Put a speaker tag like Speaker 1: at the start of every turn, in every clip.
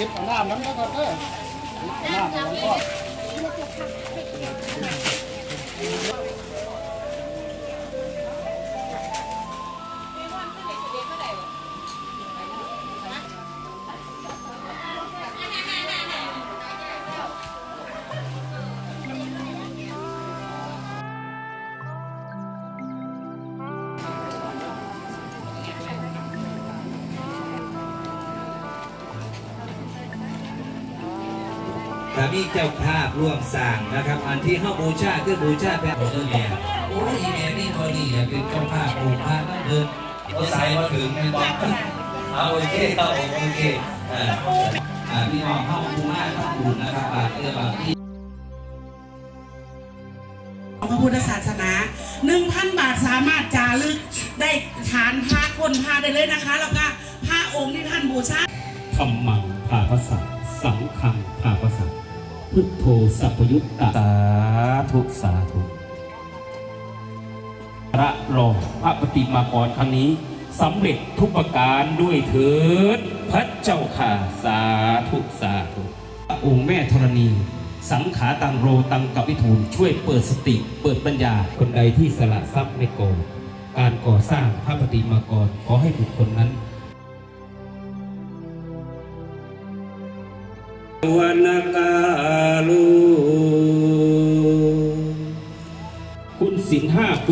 Speaker 1: ยิบเอาน้ำนั้นแล้วก็เด้อหยิบเอาน้ำนั้นก็
Speaker 2: พระมีเจ้าภาพร่วมสร้างนะครับ อันที่เข้าบูชาคือบูชาแพทย์เออแม่โอ้ยอีแม่นี่พอดีอยเป็นเจ้าภาพองค์พระต้องเดินก็ใส่มาถึงเป็นบอกเอาโอเคเอาโอเคอ่าพี่น้องเข้าบูมาเข้าบุญนะครับบาทเออบาทที่
Speaker 3: พระพุทธศาสนา 1,000 บาทสามารถจารึกได้ฐานพระคนพาได้เลยนะคะ แล้วก็พระองค์ที่ท่านบูชา
Speaker 4: ธรรมังภาภาษาสังฆังภาภาษา พุทโธสัพพยุตตาสาธุสาธุพระรองพระปฏิมากรครั้งนี้สำเร็จทุกประการด้วยเถิดพระเจ้าข่าสาธุสาธุพระองค์แม่ธรณี สังขาตังโรตังกับวิทูลช่วยเปิดสติเปิดปัญญาคนใดที่สละทรัพย์ในกองการก่อสร้างพระปฏิมากรขอให้บุคคลนั้น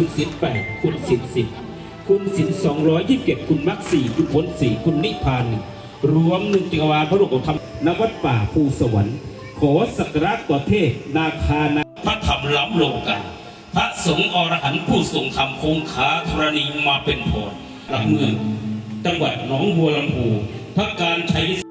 Speaker 4: คุณสินแปดคุณสินสิบคุณสินสองร้อยยี่สิบเจ็ดคุณมรรคสี่คุณผลสี่คุณนิพพานหนึ่งรวมหนึ่งจักรวาลพระโลกธรรมนวัดป่าภูสวรรค์ ขอสักการะต่อเทพนาคานาพระธรรมล้ำโลกาพระสงฆ์อรหันต์ผู้ทรงธรรมคงคาธรณีมาเป็นพรหลักเมืองจังหวัดหนองบัวลำพูพระการใช้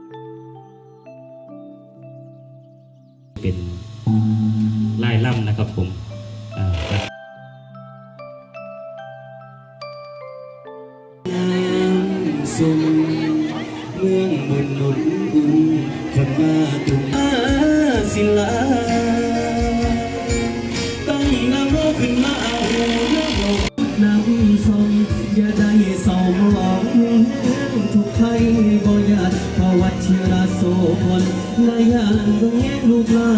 Speaker 4: นายา
Speaker 5: นต้องแง่ลูกหลา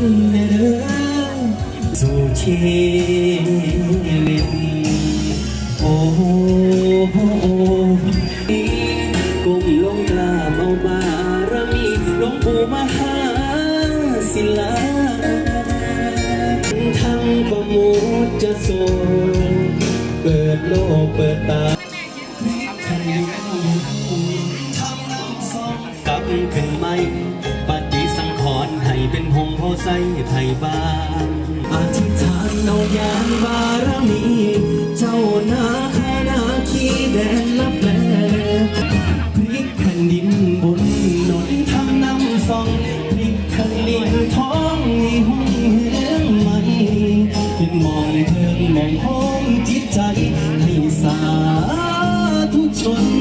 Speaker 5: นแน่เด้อสู่ชีวิตโอ้โหก้มลงกราบเอาบารมีหลวงปู่มหาศิลาทั้งประมุขจะทรงเปิดโลกเปิดตา หงส์โพไทยบ้านอธิษฐานเอายานบารมี เจ้านาแคานาคีแดนลับแลพลิกแผ่นดินบนหนนทำน้ำซองพลิกแผ่นดินท้องมีห้องเฮืองใหม่เป็นมองเพิงมองห้องจิตใจให้สาธุชน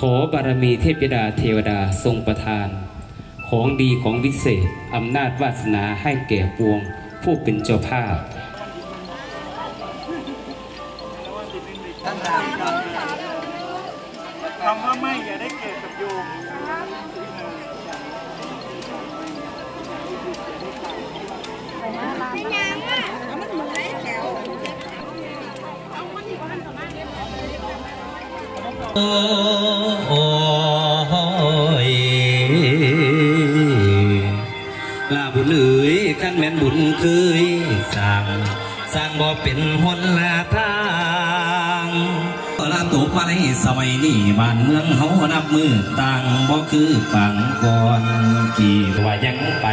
Speaker 6: ขอบารมีเท
Speaker 4: พยดาเทวดาทรงประทาน ของดีของวิเศษอำนาจวาสนาให้แก่ปวง ผู้เป็นเจ้าภาพ
Speaker 1: คำว่าไม่อย่าได้เกิดกับโยม
Speaker 2: โอ้ย บุญเคยสร้างสร้างบ่เป็นหนลาทางลาตุมาในสมัยนี้บ้านเมืองเฮานับมือต่างบ่คือปังก่อนกี่ว่ายังไป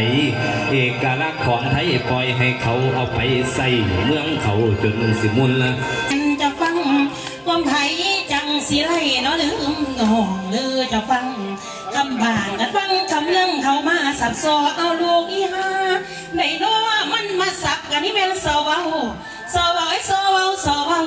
Speaker 2: เอกลักษณ์ของไทยปล่อยให้เขาเอาไปใส่เมืองเขาจนสิมุนละ
Speaker 3: จะฟังความไทยจังสิไรเนาะลืมน้องหรือจะฟังคำบานกันฟังคำเรื่องเขามาสับซอเอาลูกอีหาในน้อ มาสับกันนี่เป็นสาวเว้าสาวเว้าไอ้สาวเว้าสาวเว้า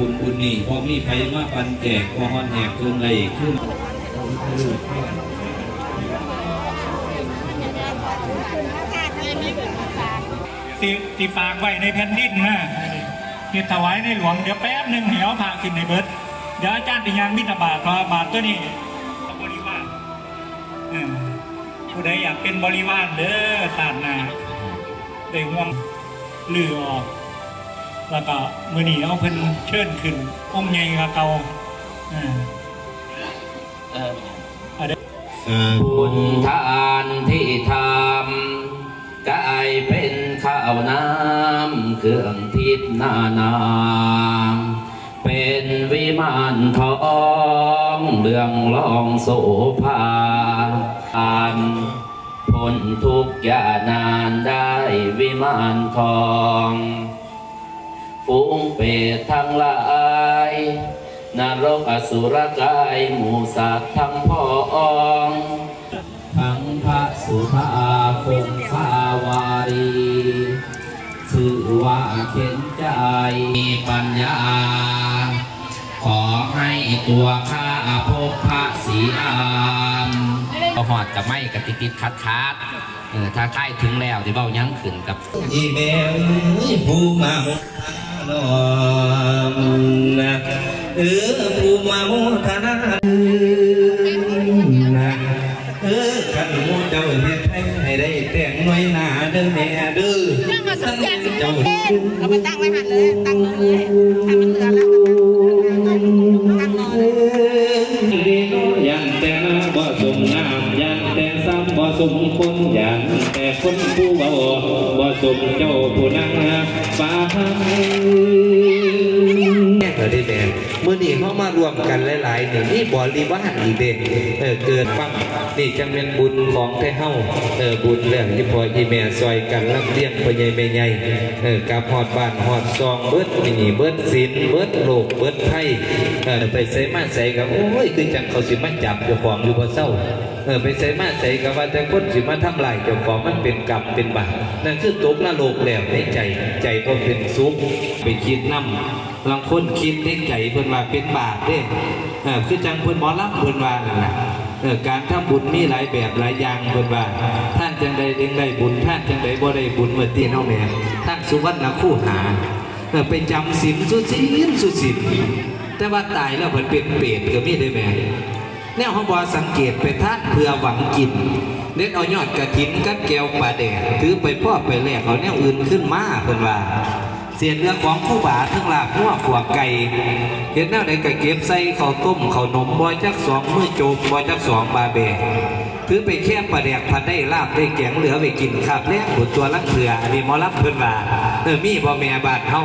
Speaker 2: บุ
Speaker 7: ญบุญนี่พอมีไผมาปันแจกพอฮอนแหกเพิ่นเลยขึ้น
Speaker 1: ตีตีฝากไว้ในแผ่นดินนะเฮ็ดถวายในหลวงเดี๋ยวแป๊บหนึ่งเหนียวผ่าขึ้นในเบิดเดี๋ยวอาจารย์ติยางบิณฑบาตเพราะว่าบาทตัวนี้บริวารผู้ใดอยากเป็นบริวารเด้อศาสนาได้ห่วงลือออก แล้วก็มือนีเอาเพิ่นเชิญขึ้นองค์ใหญ่กว่าเก่าอ่า
Speaker 7: บุญทานที่ทำกลายเป็นข้าวน้ำเครื่องทิพย์นานามเป็นวิมานทองเรื่องรองโสภาอ่านพ้นทุกข์ยานานได้วิมานทอง ฝูงเปรตทั้งหลายนรกอสุรกายหมูสัตว์ทั้งพองทั้งพระสุภาคงคาวารีชื่อว่าเข็นใจมีปัญญา ขอให้ตัวข้าพบพระศรีอามเอหอดกับไม่กับติดติดคัดคัดเออถ้าใกล้ถึงแล้วที่เบ้ายั้งขึ้นกับ
Speaker 2: อีแมวผู้มา นานะเออผู้มาโมทนานะเออขันมูเจ้าเฮ็ดให้ได้แต่งน้อยหนาเด้อแม่เด้อตั้งเจ้า
Speaker 3: เอาไปตั้งไว้หันเลยตั้งเลยถ้ามันเหลือแล้วตั้งนอน
Speaker 4: ยันแต่น้ำบ่สมน้ำยันแต่ซ้ำบ่สมคนยันแต่ คนผู้เบาบ่สมเจ้าผู้นั่งฟ้า
Speaker 7: แม่เธอได้แม่เมื่อนี้เขามารวมกันหลายๆหนี่นี่บริวารอีเด็กเออเกิดฟัง นี่จังเป็นบุญของไทเฮาเออบุญเรื่องที่พ่อที่แม่ซอยกันลำเลี้ยงพ่อใหญ่แม่ใหญ่เออกลับฮอดบ้านฮอดซองเบิดนี่เบิดศีลเบิดโลกเบิดไพ่เออไปใส่มาใส่กับโอ้ยคือจังเขาสิมาจับเจ้าของอยู่บ่เศร้าเออไปใส่มาใส่กับว่าแต่คนสิมาทำลายเจ้าของมันเป็นกรรมเป็นบาปนั่นคือตกนรกแล้วในใจใจก็เป็นสุขไปคิดนำบางคนคิดในใจเพิ่นว่าเป็นบาปเด้เออคือจังเพิ่นหมอลำเพิ่นว่านั่นน่ะ เออการทำบุญมีหลายแบบหลายอย่างเพิ่นว่า ท่านจังใดจึงได้บุญ ท่านจังใดบ่ได้บุญเมื่อตีน้องแม่ท่านสุวรรณคู่หาเออไปจำศีลสุศีลสุศีลแต่ว่าตายแล้วเพิ่นเป็นเปรตก็มีได้แม่แนวของบอสังเกตไปท่านเพื่อหวังกินเด็ดเอายอดกระถินกัดแก้วปลาแดดถือไปพ่อไปแลกเอาแนวอื่นขึ้นมาเพิ่นว่า
Speaker 2: เสียเนื้อของผู้บาทั้งหลากหัวขวไก่เห็นหนวใดก็เก็บใส่ข้าวต้มข้าวนมบอยจักสองมือโจมบอยจักสองบาเบถือไปแค่ประแดกพันได้ลาบได้แกงเหลือไปกินขับแลกบดตัวลังเถืออันนี้มอรับเพื่อนว่าเออมีบ่แม่บาดเฮา